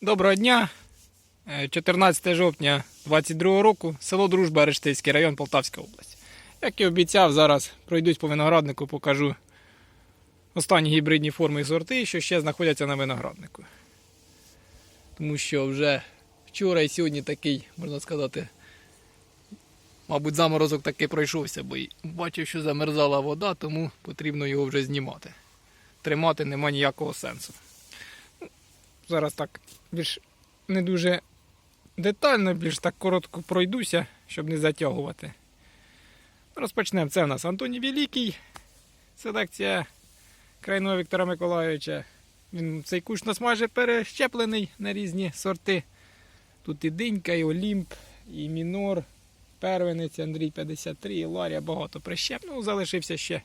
Доброго дня. Е, 14 жовтня 22 року, село Дружба, Рештильський район Полтавська область. Як і обіцяв, зараз пройдусь по винограднику, покажу останні гібридні форми і сорти, що ще знаходяться на винограднику. Тому що вже вчора і сьогодні такий, можна сказати, мабуть, заморозок таки пройшовся, бо бачив, що замерзала вода, тому потрібно його вже знімати. Тримати нема ніякого сенсу. Зараз так більш не дуже детально, більш так коротко пройдуся, щоб не затягувати. Розпочнемо. Це в нас Антоній Великий, селекція крайного Віктора Миколайовича. Він цей кущ у нас майже перещеплений на різні сорти. Тут і Динька, і Олімп, і Мінор, Первенець, Андрій 53, і Ларія багато прищеп. Ну, залишився ще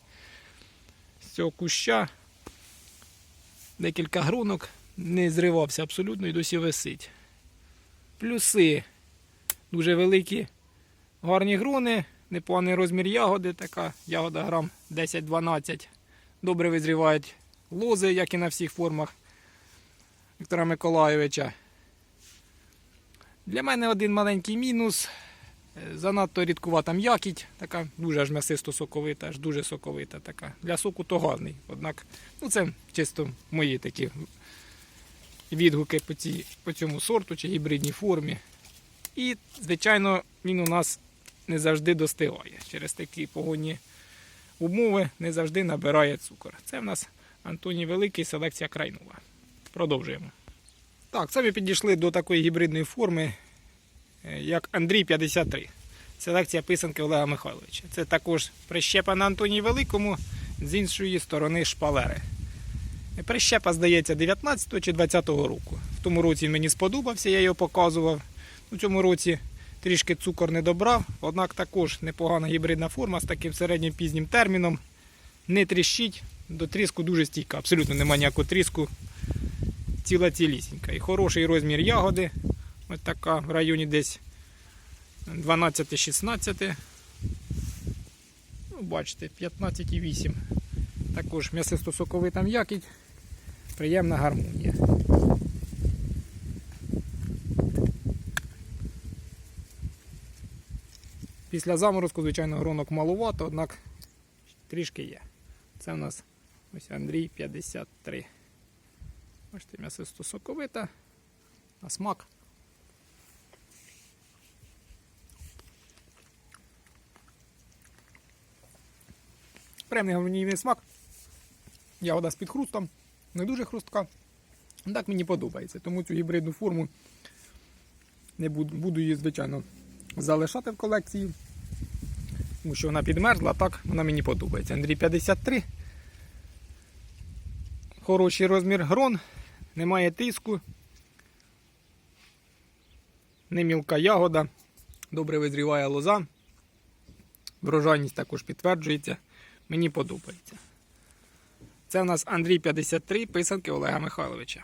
з цього куща. Декілька грунок не зривався абсолютно і досі висить. Плюси дуже великі, гарні груни, непоганий розмір ягоди, така ягода грам 10-12. Добре визрівають лози, як і на всіх формах Віктора Миколайовича. Для мене один маленький мінус. Е, Занадто рідкувата м'якіть, така дуже аж м'ясисто соковита, аж дуже соковита така. Для соку то гарний. Однак, ну це чисто мої такі відгуки по, цій, по цьому сорту чи гібридній формі. І, звичайно, він у нас не завжди достигає. Через такі погодні умови не завжди набирає цукор. Це в нас Антоній Великий, селекція крайнова. Продовжуємо. Так, ми підійшли до такої гібридної форми, е, як Андрій 53. Селекція писанки Олега Михайловича. Це також прищепа на Антоній Великому з іншої сторони шпалери. Прищепа, здається, 19 чи 20 року. В тому році він мені сподобався, я його показував. У цьому році трішки цукор не добрав, однак також непогана гібридна форма з таким середнім пізнім терміном. Не тріщить, до тріску дуже стійка, абсолютно немає ніякого тріску. Ціла цілісінька. І хороший розмір ягоди. Ось така в районі десь 12-16. Ну, бачите, 15,8. Також м'ясисто-соковита м'якіть. Приємна гармонія. Після заморозку, звичайно, гронок малувато, однак трішки є. Це в нас ось Андрій 53. Бачите, м'ясисто соковита. На смак. Приємний гармонійний смак. Ягода з підхрустом, не дуже хрустка. Так мені подобається. Тому цю гібридну форму не буду, буду її, звичайно, залишати в колекції. Тому що вона підмерзла, а так вона мені подобається. Андрій 53. Хороший розмір грон, немає тиску. Не мілка ягода, добре визріває лоза. Врожайність також підтверджується. Мені подобається. Це в нас Андрій 53, писанки Олега Михайловича.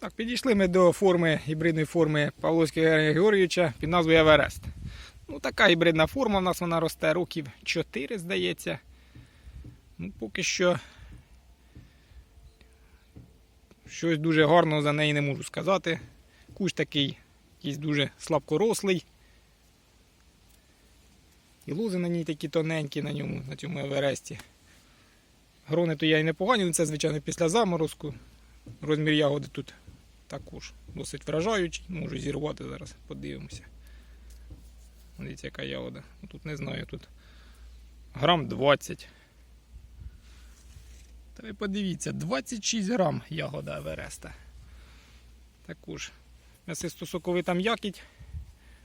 Так, підійшли ми до форми, гібридної форми Павловського Георгійовича під назвою Еверест. Ну, така гібридна форма в нас вона росте років 4, здається. Ну, поки що щось дуже гарного за неї не можу сказати. Кущ такий якийсь дуже слабкорослий. І лози на ній такі тоненькі на ньому, на цьому Евересті. Грони то я й непогані, але це, звичайно, після заморозку. Розмір ягоди тут також досить вражаючий. Можу зірвати зараз, подивимося. Дивіться, яка ягода. Ну, Тут не знаю, тут грам 20. Та ви подивіться, 26 грам ягода Евереста. Також м'ясисто соковита м'якіть,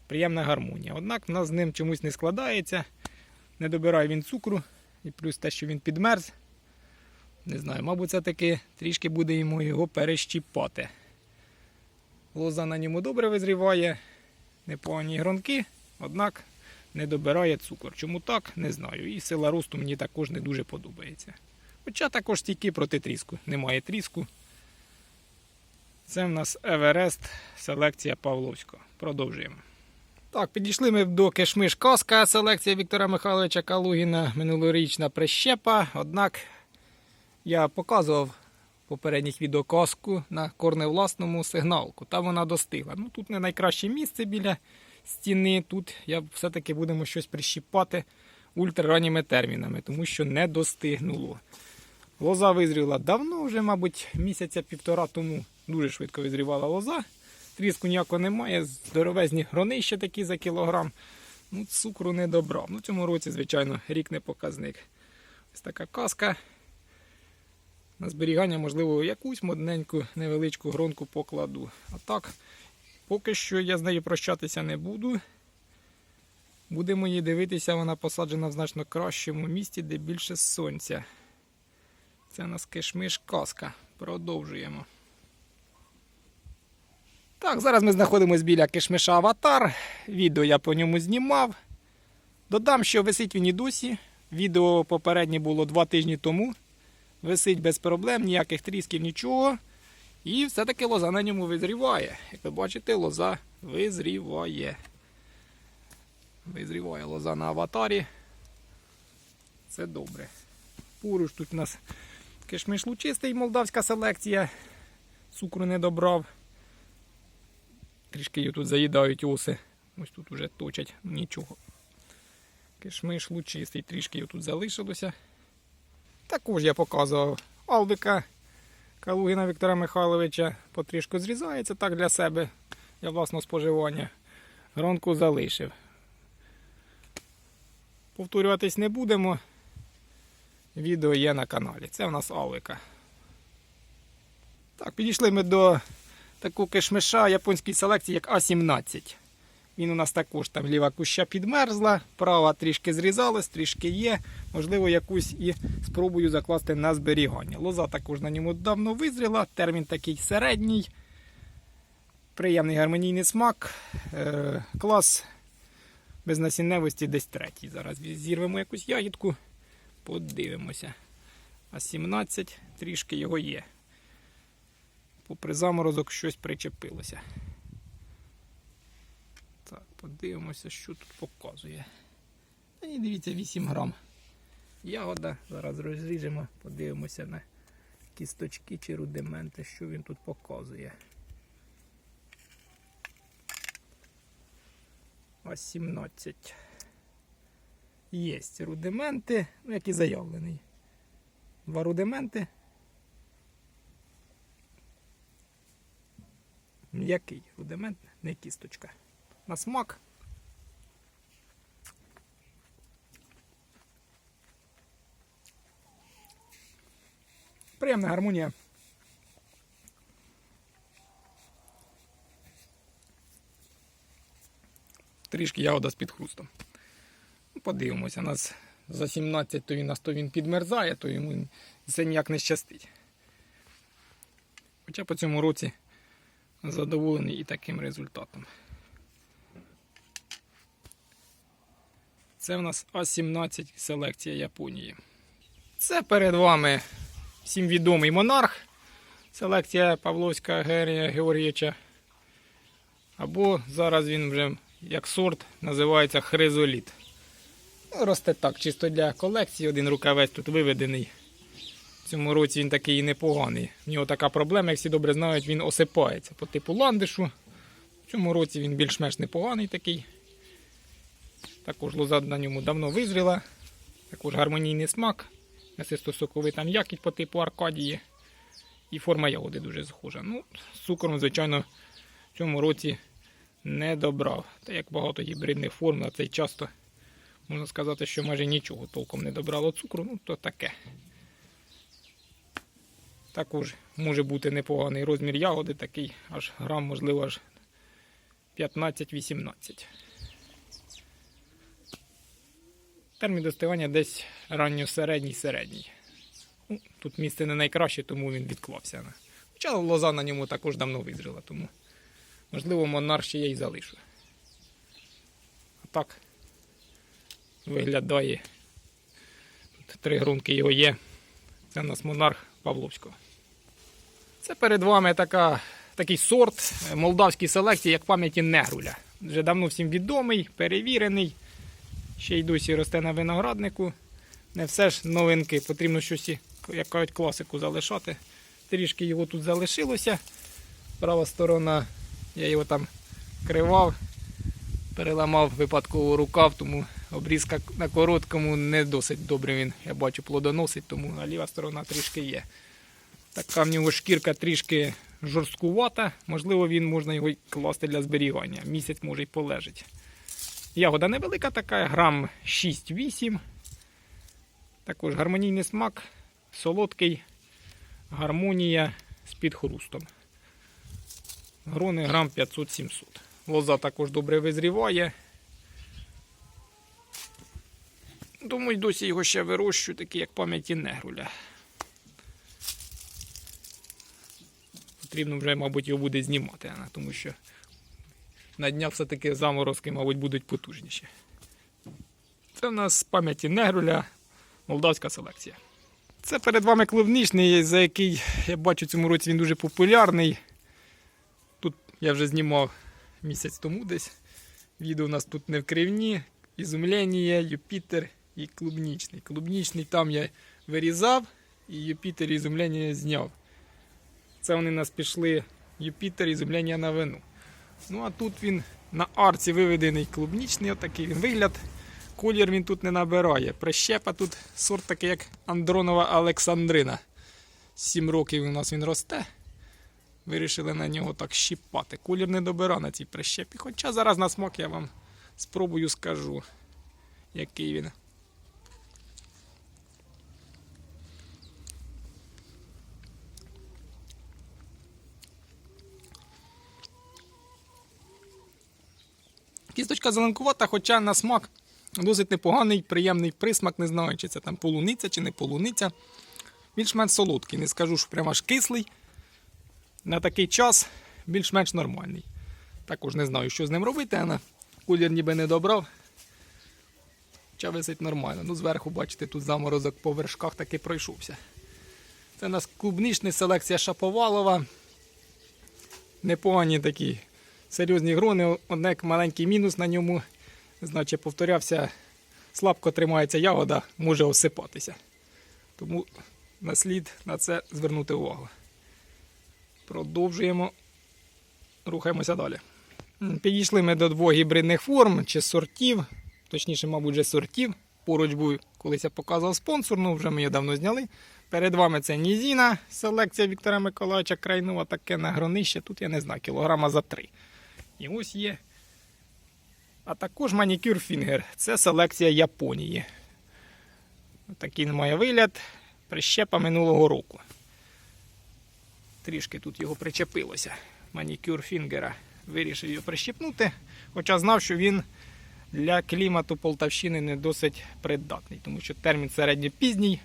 приємна гармонія. Однак в нас з ним чомусь не складається, не добирає він цукру, і плюс те, що він підмерз. Не знаю, мабуть, це таки трішки буде йому його перещіпати. Лоза на ньому добре визріває, непогані гронки, однак не добирає цукор. Чому так, не знаю. І сила росту мені також не дуже подобається. Хоча також стійки проти тріску. Немає тріску. Це в нас Еверест, селекція Павловського. Продовжуємо. Так, підійшли ми до кешмиш Каска, селекція Віктора Михайловича Калугіна, минулорічна прищепа. Однак я показував попередніх відеоказку на корневласному сигналку. Там вона достигла. Ну тут не найкраще місце біля стіни. Тут я все-таки будемо щось прищіпати ультраранніми термінами, тому що не достигнуло. Лоза визріла давно, вже, мабуть, місяця півтора тому дуже швидко визрівала лоза. Тріску ніякого немає, здоровезні гронища такі за кілограм. Ну, цукру не добрав. Ну, цьому році, звичайно, рік не показник. Ось така казка. На зберігання, можливо, якусь модненьку невеличку гронку покладу. А так, поки що я з нею прощатися не буду. Будемо її дивитися, вона посаджена в значно кращому місці, де більше сонця. Це у нас кишмиш казка. Продовжуємо. Так, зараз ми знаходимося біля кишмиша Аватар. Відео я по ньому знімав. Додам, що висить він і досі. Відео попереднє було два тижні тому. Висить без проблем, ніяких трісків, нічого. І все-таки лоза на ньому визріває. Як ви бачите, лоза визріває. Визріває лоза на аватарі. Це добре. Поруч тут у нас кишмиш лучистий, молдавська селекція. Цукру не добрав. Трішки її тут заїдають оси. Ось тут уже точать нічого. Кишмиш лучистий, трішки його тут залишилося. Також я показував Албика Калугіна Віктора Михайловича. Потрішку зрізається так для себе, для власного споживання. Гронку залишив. Повторюватись не будемо. Відео є на каналі. Це в нас Алвика. Так, підійшли ми до такого кишмиша японської селекції, як А17. Він у нас також там ліва куща підмерзла, права трішки зрізалась, трішки є. Можливо, якусь і спробую закласти на зберігання. Лоза також на ньому давно визріла, термін такий середній. Приємний гармонійний смак. Е, клас без насінневості десь третій. Зараз зірвемо якусь ягідку, подивимося. А 17 трішки його є. Попри заморозок щось причепилося. Подивимося, що тут показує. Та і дивіться, 8 грам. Ягода. Зараз розріжемо, подивимося на кісточки чи рудименти, що він тут показує. А 17. Є рудименти, ну як і заявлений. Два рудименти. М'який рудимент, не кісточка. На смак. Приємна гармонія. Трішки ягода з підхрустом. Ну, Подивимося, нас за 17 то він нас то він підмерзає, то йому це ніяк не щастить. Хоча по цьому році задоволений і таким результатом. Це в нас А17 селекція Японії. Це перед вами всім відомий монарх. Селекція Павловська Герія Георгійовича. Або зараз він вже як сорт називається хризоліт. Ну, Росте так, чисто для колекції. Один рукавець тут виведений. В цьому році він такий непоганий. В нього така проблема, як всі добре знають, він осипається по типу ландишу. В цьому році він більш-менш непоганий такий. Також лоза на ньому давно визріла. Також гармонійний смак. Насисто-соковита м'якіть по типу Аркадії. І форма ягоди дуже схожа. Ну, з цукром, звичайно, в цьому році не добрав. Та як багато гібридних форм на цей часто можна сказати, що майже нічого толком не добрало цукру, ну то таке. Також може бути непоганий розмір ягоди, такий аж грам, можливо, аж 15-18. Термін достигання десь ранньо-середній середній. Ну, тут місце не найкраще, тому він відклався. Хоча лоза на ньому також давно визріла, тому можливо монар ще я й залишу. А так виглядає. Тут три грунки його є. Це у нас монарх Павловського. Це перед вами така, такий сорт молдавської селекції, як пам'яті Негруля. Вже давно всім відомий, перевірений. Ще й досі росте на винограднику. Не все ж новинки, потрібно щось, як кажуть, класику залишати. трішки його тут залишилося. Права сторона, я його там кривав, переламав випадково рукав, тому обрізка на короткому не досить добре він, я бачу, плодоносить, тому а ліва сторона трішки є. Така в нього шкірка трішки жорсткувата, можливо, він можна його класти для зберігання. Місяць може й полежить. Ягода невелика така, грам 6-8. Також гармонійний смак, солодкий, гармонія з підхрустом. Грони грам 500-700. Лоза також добре визріває. Думаю, досі його ще вирощую, такий як пам'яті негруля. Потрібно вже, мабуть, його буде знімати, тому що на днях все-таки заморозки, мабуть, будуть потужніші. Це в нас з пам'яті негруля, молдавська селекція. Це перед вами клубничний, за який я бачу цьому році він дуже популярний. Тут я вже знімав місяць тому десь. Відео у нас тут не в кривні, ізумлення, Юпітер і клубнічний. Клубнічний там я вирізав, і Юпітер і ізумлення зняв. Це вони у нас пішли Юпітер і ізумлення на вину. Ну а тут він на арці виведений клубнічний, отакий він вигляд. Колір він тут не набирає. Прищепа тут сорт такий, як Андронова Олександрина. Сім років у нас він росте. Вирішили на нього так щіпати. Колір не добира на цій прищепі. Хоча зараз на смак я вам спробую скажу, який він. Кісточка зеленкувата, хоча на смак досить непоганий, приємний присмак, не знаю, чи це там полуниця чи не полуниця. Більш-менш солодкий, не скажу, що прямо аж кислий. На такий час більш-менш нормальний. Також не знаю, що з ним робити, але колір ніби не добрав. Хоча висить нормально. Ну, зверху, бачите, тут заморозок по вершках таки пройшовся. Це у нас клубнична селекція Шаповалова. Непогані такі серйозні грони. Однак маленький мінус на ньому. Значить, повторявся, слабко тримається ягода, може осипатися. Тому на слід на це звернути увагу. Продовжуємо, рухаємося далі. Підійшли ми до двох гібридних форм чи сортів, точніше, мабуть, вже сортів. Поруч був, колись я показував спонсор, ну вже ми її давно зняли. Перед вами це Нізіна, селекція Віктора Миколаївича Крайнова, таке на гронище. Тут я не знаю, кілограма за три. І ось є. А також манікюр Фінгер. Це селекція Японії. Такий має вигляд. Прищепа минулого року. Трішки тут його причепилося. Манікюр Фінгера. Вирішив його прищепнути. Хоча знав, що він для клімату Полтавщини не досить придатний, тому що термін середньопізній.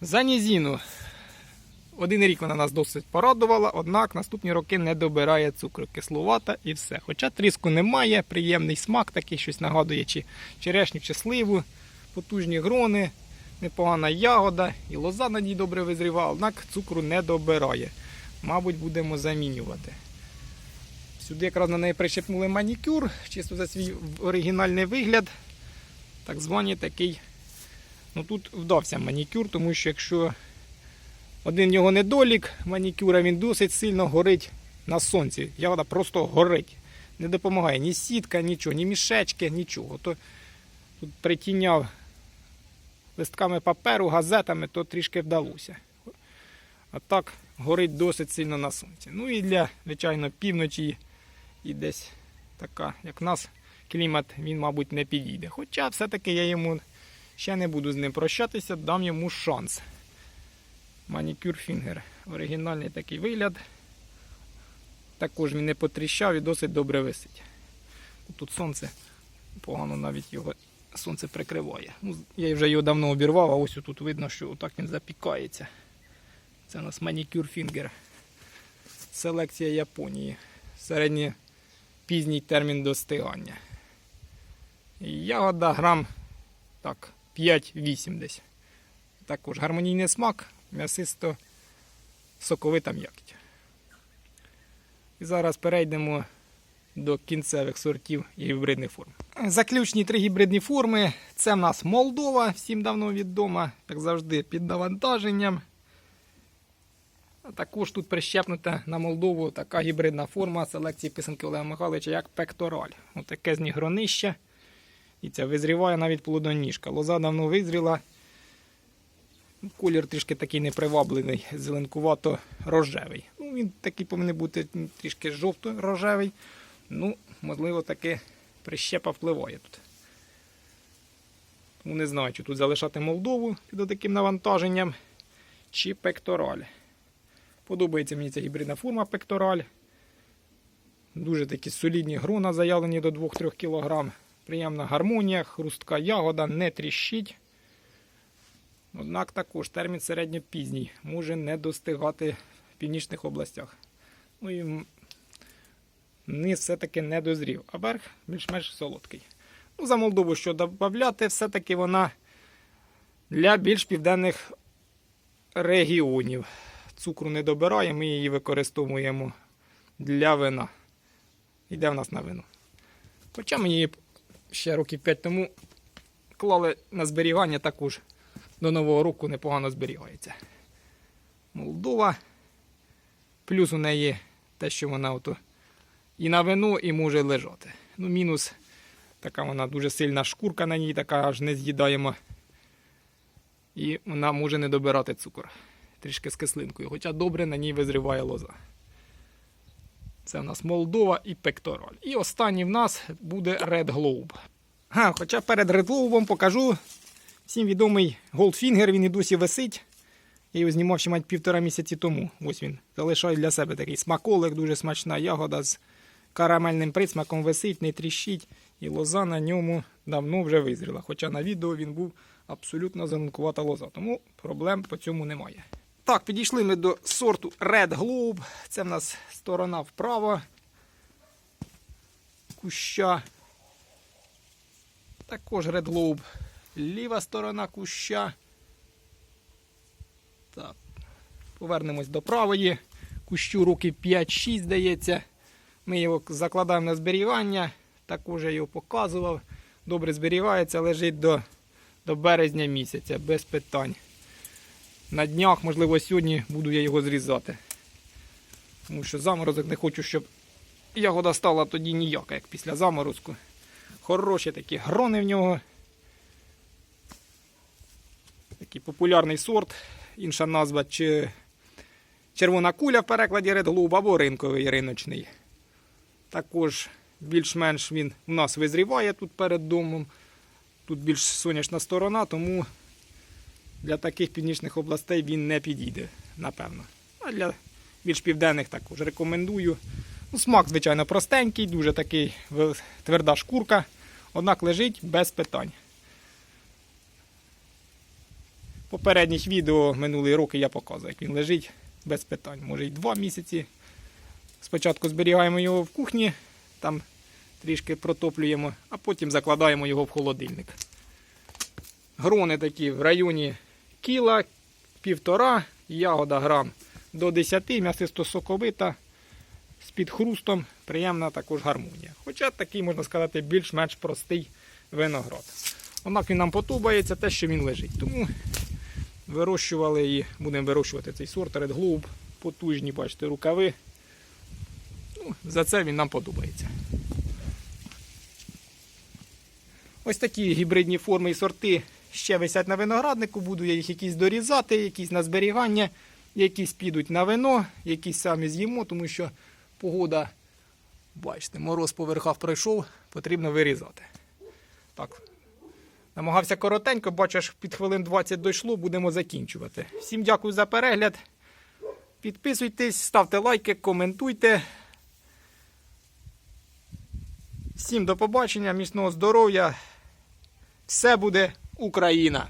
За нізіну. Один рік вона нас досить порадувала, однак наступні роки не добирає цукру, кисловата і все. Хоча тріску немає, приємний смак такий, щось нагадує, чи черешню, чи сливу, потужні грони, непогана ягода, і лоза на ній добре визрівала, однак цукру не добирає. Мабуть, будемо замінювати. Сюди якраз на неї прищепнули манікюр, чисто за свій оригінальний вигляд. Так званий такий. Ну тут вдався манікюр, тому що якщо один його недолік манікюра, він досить сильно горить на сонці. Ягода просто горить. Не допомагає ні сітка, нічого, ні мішечки, нічого. То тут притіняв листками паперу, газетами, то трішки вдалося. А так горить досить сильно на сонці. Ну і для, звичайно, півночі і десь така, як нас, клімат, він, мабуть, не підійде. Хоча все-таки я йому ще не буду з ним прощатися, дам йому шанс. Манікюр Фінгер. Оригінальний такий вигляд. Також він не потріщав і досить добре висить. Тут сонце погано навіть його сонце прикриває. Ну, я вже його давно обірвав, а ось тут видно, що отак він запікається. Це у нас манікюр Фінгер. Селекція Японії. Середній пізній термін достигання. Ягода грам так, 5-8 десь. Також гармонійний смак, м'ясисто соковита м'якіть. І зараз перейдемо до кінцевих сортів і гібридних форм. Заключні три гібридні форми. Це в нас Молдова, всім давно відома, як завжди, під навантаженням. А також тут прищепнута на Молдову така гібридна форма селекції писанки Олега Михайловича, як пектораль. Отаке з них. І це визріває навіть плодоніжка. Лоза давно визріла. Колір трішки такий неприваблений, зеленкувато-рожевий. Ну, він такий повинен бути трішки жовто-рожевий. Ну, можливо, таки прищепа впливає тут. Тому не знаю, чи тут залишати Молдову під таким навантаженням, чи пектораль. Подобається мені ця гібридна форма пектораль. Дуже такі солідні грона заявлені до 2-3 кг. Приємна гармонія, хрустка ягода, не тріщить. Однак також термін середньопізній може не достигати в північних областях. Ну і низ все-таки не дозрів, а верх більш-менш солодкий. Ну, за Молдову що додати, все-таки вона для більш південних регіонів. Цукру не добирає, ми її використовуємо для вина. Йде в нас на вино. Хоча її ще років 5 тому клали на зберігання також до Нового року непогано зберігається. Молдова. Плюс у неї те, що вона ото і на вино, і може лежати. Ну, мінус така вона дуже сильна шкурка на ній, така аж не з'їдаємо. І вона може не добирати цукор. Трішки з кислинкою. Хоча добре на ній визріває лоза. Це в нас Молдова і пектораль. І останній в нас буде Red Globe. Га, хоча перед Red Globe покажу всім відомий Goldfinger, він і досі висить. Я його знімав ще мать півтора місяці тому. Ось він залишає для себе такий смаколик, дуже смачна ягода з карамельним присмаком висить, не тріщить. І лоза на ньому давно вже визріла. Хоча на відео він був абсолютно зеленкувата лоза, тому проблем по цьому немає. Так, підійшли ми до сорту Red Globe. Це в нас сторона вправо. Куща. Також Red Globe. Ліва сторона куща. Так. Повернемось до правої. Кущу років 5-6 здається. Ми його закладаємо на зберігання. Також я його показував. Добре зберігається, лежить до, до березня місяця, без питань. На днях, можливо, сьогодні буду я його зрізати. Тому що заморозок не хочу, щоб ягода стала тоді ніяка, як після заморозку. Хороші такі грони в нього. Такий популярний сорт. Інша назва чи червона куля в перекладі Globe або ринковий риночний. Також більш-менш він у нас визріває тут перед домом. Тут більш сонячна сторона, тому для таких північних областей він не підійде, напевно. А для більш південних також рекомендую. Ну, смак, звичайно, простенький, дуже такий тверда шкурка, однак лежить без питань. Попередніх відео минулі роки я показував, як він лежить без питань. Може й два місяці. Спочатку зберігаємо його в кухні, там трішки протоплюємо, а потім закладаємо його в холодильник. Грони такі в районі кіла, півтора, ягода грам до 10, м'ясисто соковита, з під хрустом, приємна також гармонія. Хоча такий, можна сказати, більш-менш простий виноград. Однак він нам подобається те, що він лежить. Тому вирощували і будемо вирощувати цей сорт Red Globe. Потужні, бачите, рукави. Ну, за це він нам подобається. Ось такі гібридні форми і сорти ще висять на винограднику. Буду я їх якісь дорізати, якісь на зберігання, якісь підуть на вино, якісь самі з'їмо, тому що погода, бачите, мороз по верхах пройшов, потрібно вирізати. Так. Намагався коротенько, бачиш, під хвилин 20 дійшло, будемо закінчувати. Всім дякую за перегляд. Підписуйтесь, ставте лайки, коментуйте. Всім до побачення, міцного здоров'я. Все буде Україна!